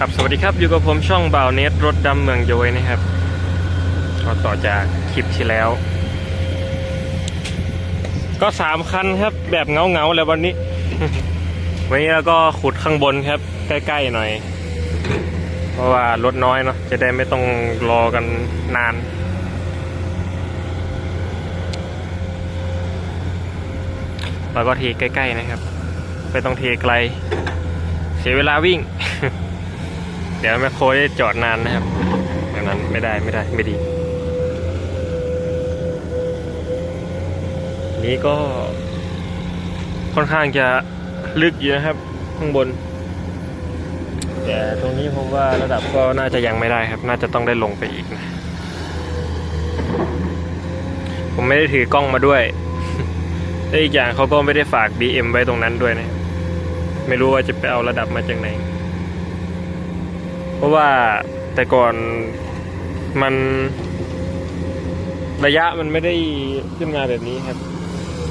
ครับสวัสดีครับอยู่กับผมช่องบ่าวเนตรถดำเมืองโยยนะครับก็ต่อจากคลิปที่แล้ว ก็สามคันครับ แบบเงาเงาแล้ววันนี้ วันนี้เราก็ขุดข้างบนครับ ใกล้ๆหน่อย เพราะว่ารถน้อยเนาะจะได้ไม่ต้องรอกันนาน เราก็เทใกล้ๆนะครับ ไม่ต้องเทไกล เสียเวลาวิ่ง เดี๋ยวแมคโคได้จอดนานนะครับดังนั้นไม่ได้ไม่ได้ไม่ดี นี้ก็ค่อนข้างจะลึกอยู่นะครับ ข้างบน แต่ตรงนี้ผมว่าระดับก็น่าจะยังไม่ได้ครับ น่าจะต้องได้ลงไปอีกนะ ผมไม่ได้ถือกล้องมาด้วยและอีกอย่างเขาก็ไม่ได้ฝาก BM ไว้ตรงนั้นด้วยนะ ไม่รู้ว่าจะไปเอาระดับมาจากไหน เพราะว่าแต่ก่อนมันระยะมันไม่ได้ขึ้นมาแบบนี้ครับ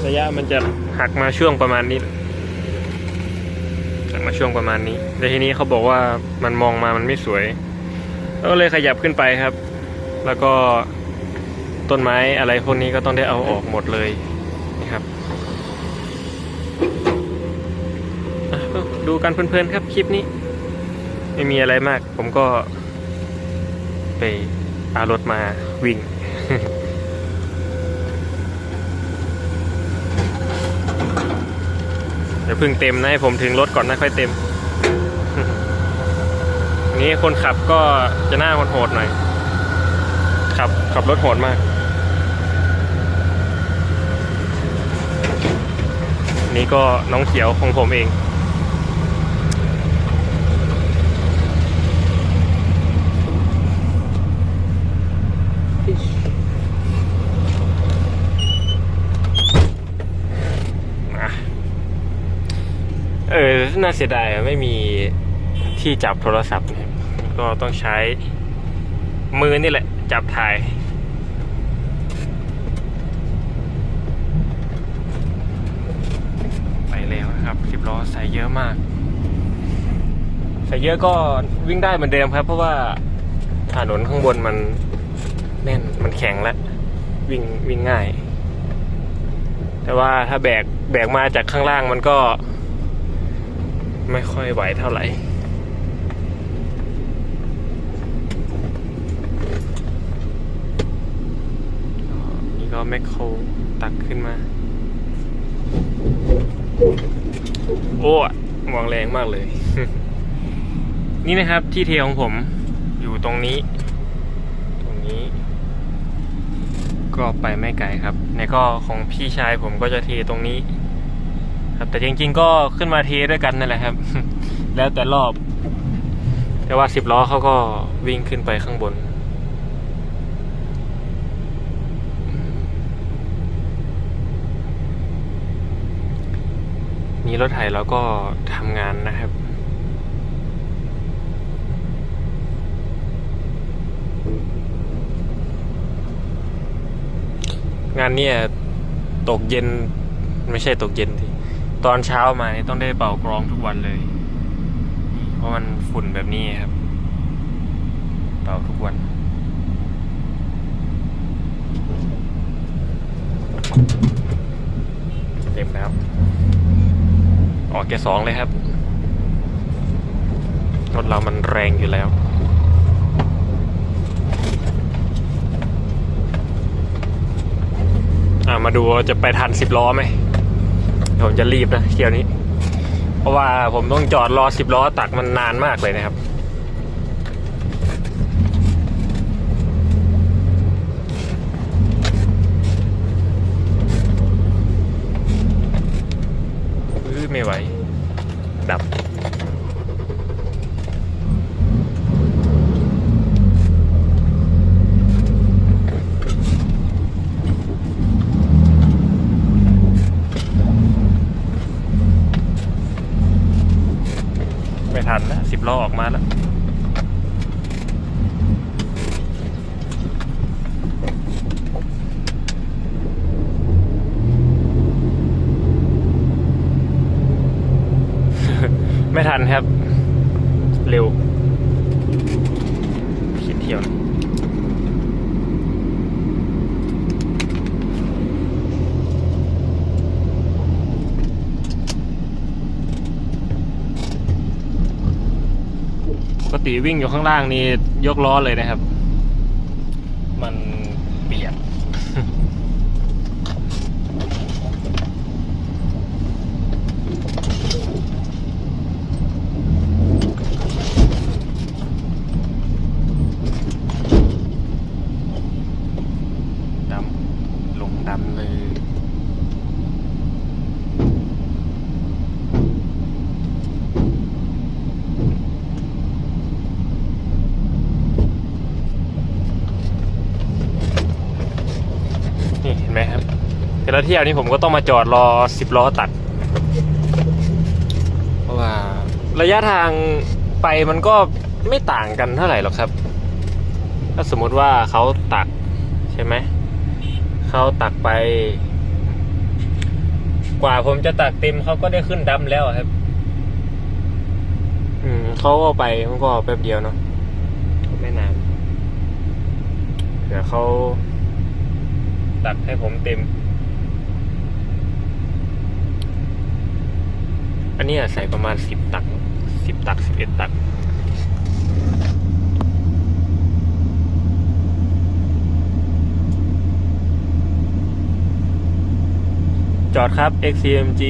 ระยะมันจะหักมาช่วงประมาณนี้หักมาช่วงประมาณนี้แต่ทีนี้เขาบอกว่ามันมองมามันไม่สวยก็เลยขยับขึ้นไปครับ แล้วก็ต้นไม้อะไรพวกนี้ก็ต้องได้เอาออกหมดเลยนะครับดูกันเพลินๆครับคลิปนี้ ไม่มีอะไรมาก ผมก็ ไปเอารถมาวิ่ง เดี๋ยวพิ่งเต็มนะให้ผมถึงรถก่อนนะค่อยเต็ม นี้คนขับก็จะหน้าคนโหดหน่อย ขับขับรถโหดมาก นี่ก็น้องเขียวของผมเอง อะเออ น่าเสียดายไม่มีที่จับโทรศัพท์นะครับก็ต้องใช้มือนี่แหละ จับถ่ายไปแล้วนะครับสิบล้อใส่เยอะมาก ใส่เยอะก็วิ่งได้เหมือนเดิมครับ เพราะว่าถนนข้างบนมันแน่นมันแข็งแล้ววิ่งวิ่งง่าย แต่ว่าถ้าแบกแบกมาจากข้างล่างมันก็ ไม่ค่อยไหวเท่าไหร่นี่ก็แมคโครตักขึ้นมา โอ้อะมองแรงมากเลย นี่นะครับที่เทของผมอยู่ตรงนี้ ตรงนี้ ก็ไปไม่ไกลครับในก็ของพี่ชายผมก็จะเทตรงนี้ ครับแต่จริงๆก็ขึ้นมาเทด้วยกันนั่นแหละครับ แล้วแต่รอบ แต่ว่าสิบล้อเขาก็วิ่งขึ้นไปข้างบน นี่รถไถเราก็ทำงานนะครับงานเนี่ยตกเย็นไม่ใช่ตกเย็นที ตอนเช้ามานี่ต้องได้เป่ากรองทุกวันเลย เพราะมันฝุ่นแบบนี้ครับ เป่าทุกวัน เต็มแล้วออกแกสองเลยครับ รถเรามันแรงอยู่แล้วามาดูจะไปทันสิบล้อไหม ผมจะรีบนะเที่ยวนี้ เพราะว่าผมต้องจอดรอสิบล้อตักมันนานมากเลยนะครับไม่ไหว ดับ ไม่ทันแล้อออกมาแล้วไม่ทันครับ เร็วคิดเที่ยวนะ ติวิ่งอยู่ข้างล่างนี่ยกล้อเลยนะครับ มันเปียกดำลงดำเลย นี่เห็นไหมครับ แต่ละเที่ยวนี้ผมก็ต้องมาจอดรอสิบล้อตัด เพราะว่าระยะทางไปมันก็ไม่ต่างกันเท่าไหร่หรอกครับ ถ้าสมมติว่าเขาตักใช่ไหม เขาตักไป กว่าผมจะตักเต็มเขาก็ได้ขึ้นดำแล้วครับ อืมเขาก็ไปมันก็แป๊บเดียวเนาะไม่นานเดี๋ยวเขาตักให้ผมเต็ม อันนี้ใส่ประมาณสิบตักสิบตักสิบเอ็ดตัก จอดครับ XCMG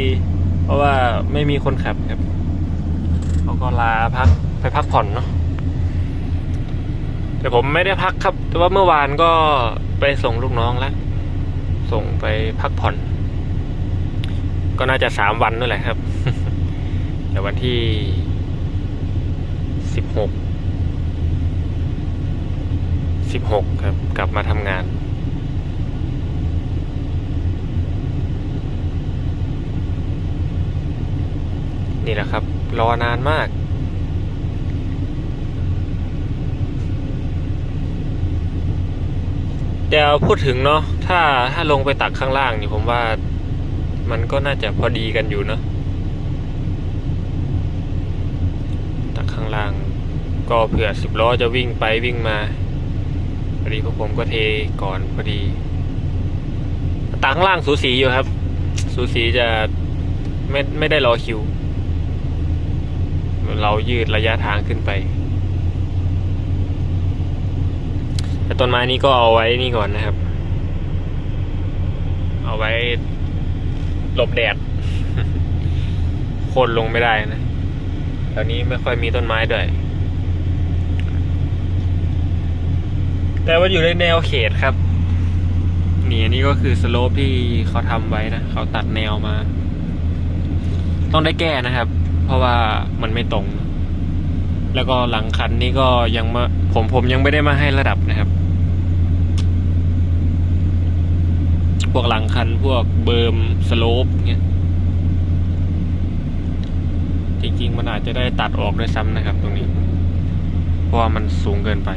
เพราะว่าไม่มีคนขับครับเขาก็ลาพักไปพักผ่อนเนาะแต่ผมไม่ได้พักครับ แต่ว่าเมื่อวานก็ไปส่งลูกน้องแล้ว ส่งไปพักผ่อน ก็น่าจะสามวันนั่นแหละครับ แต่วันที่สิบหกสิบหกครับ กลับมาทำงาน นี่แหละครับ รอนานมากเดี๋ยวพูดถึงเนาะถ้าถ้าลงไปตักข้างล่างนี่ผมว่า มันก็น่าจะพอดีกันอยู่เนาะตักข้าง ล่างก็เผื่อสิบล้อจะวิ่งไปวิ่งมาพอดีพวกผมก็เทก่อนพอดีตักข้างล่างสูสีอยู่ครับ สูสีจะไม่ไม่ได้รอคิว เรายืดระยะทางขึ้นไปแต่ต้นไม้นี้ก็เอาไว้นี่ก่อนนะครับ เอาไว้หลบแดดโค่นลงไม่ได้นะ ถวนี้ไม่ค่อยมีต้นไม้ด้วย แต่ว่าอยู่ในแนวเขตครับ นี่อันนี้ก็คือสโลปที่เขาทำไว้นะ เขาตัดแนวมา ต้องได้แก้นะครับ เพราะว่ามันไม่ตรง แล้วก็หลังคันนี้ก็ยังมาผมผมยังไม่ได้มาให้ระดับนะครับ พวกหลังคันพวกเบิร์มสโลปเงี้ย จริงๆมันอาจจะได้ตัดออกด้วยซ้ำนะครับ ตรงนี้ เพราะว่ามันสูงเกินไป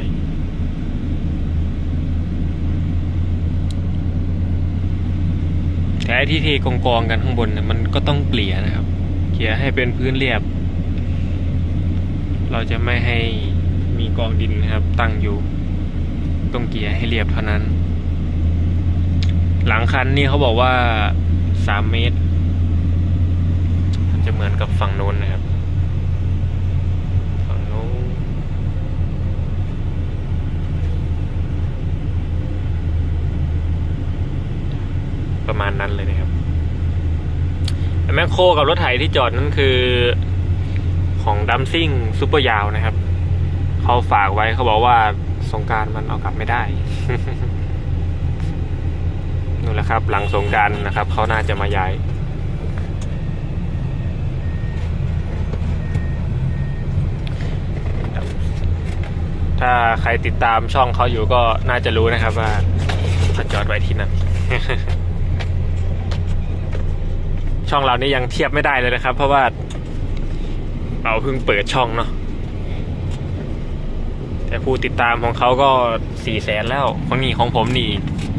แต่ไอ้ที่เทกองๆกันข้างบนเนี่ยมันก็ต้องเกลี่ยนะครับ เกลี่ยให้เป็นพื้นเรียบ เราจะไม่ให้มีกองดินนะครับ ตั้งอยู่ ต้องเกลี่ยให้เรียบเท่านั้น หลังคันนี่เขาบอกว่าสามเมตร จะเหมือนกับฝั่งโน้นนะครับ ฝั่งโน้นประมาณนั้นเลยนะครับแมคโครกับรถไถที่จอดนั่นคือของดัมซิ่งซูเปอร์ยาวนะครับ เขาฝากไว้เขาบอกว่าสงกรารมันเอากลับไม่ได้นู่นแหละครับ หลังสงกรารนะครับ เขาน่าจะมาย้าย ถ้าใครติดตามช่องเขาอยู่ก็น่าจะรู้นะครับว่าเขาจอดไว้ที่นั่นช่องเรานี่ยังเทียบไม่ได้เลยนะครับ เพราะว่าเราเพิ่งเปิดช่องเนาะแต่ผู้ติดตามของเขาก็สี่แสนแล้วของนี่ของผมนี่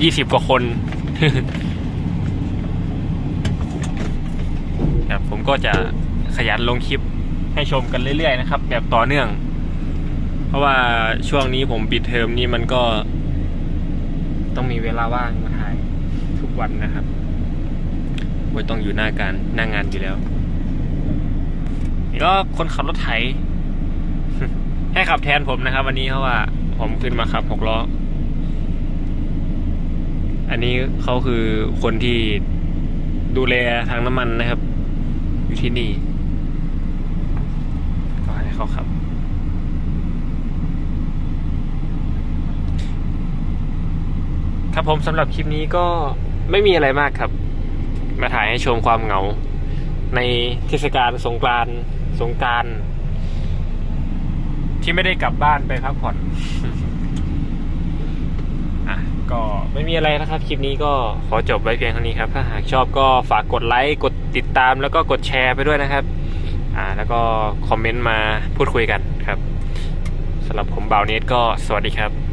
ยี่สิบกว่าคนครับผมก็จะขยันลงคลิปให้ชมกันเรื่อยๆนะครับ แบบต่อเนื่อง เพราะว่าช่วงนี้ผมปิดเทอมนี่มันก็ ต้องมีเวลาว่างมาถ่ายทุกวันนะครับโอ้ยต้องอยู่หน้าการหน้างานอยู่แล้วอีก็คนขับรถไถให้ขับแทนผมนะครับ วันนี้เพราะว่า ผมขึ้นมาขับหกล้อ อันนี้เขาคือคนที่ดูแลทางน้ำมันนะครับ อยู่ที่นี่ก็ให้เขาขับ ครับผมสำหรับคลิปนี้ก็ไม่มีอะไรมากครับ มาถ่ายให้ชมความเหงา ในเทศกาลสงกรานต์สงกรารที่ไม่ได้กลับบ้านไปพักผ่อนอะก็ไม่มีอะไรนะครับ คลิปนี้ก็ขอจบไว้เพียงเท่านี้ครับ ถ้าหากชอบก็ฝากกดไลค์กดติดตามแล้วก็กดแชร์ไปด้วยนะครับ อ่า แล้วก็คอมเมนต์มาพูดคุยกันครับสำหรับผมบ่าวเนทก็สวัสดีครับ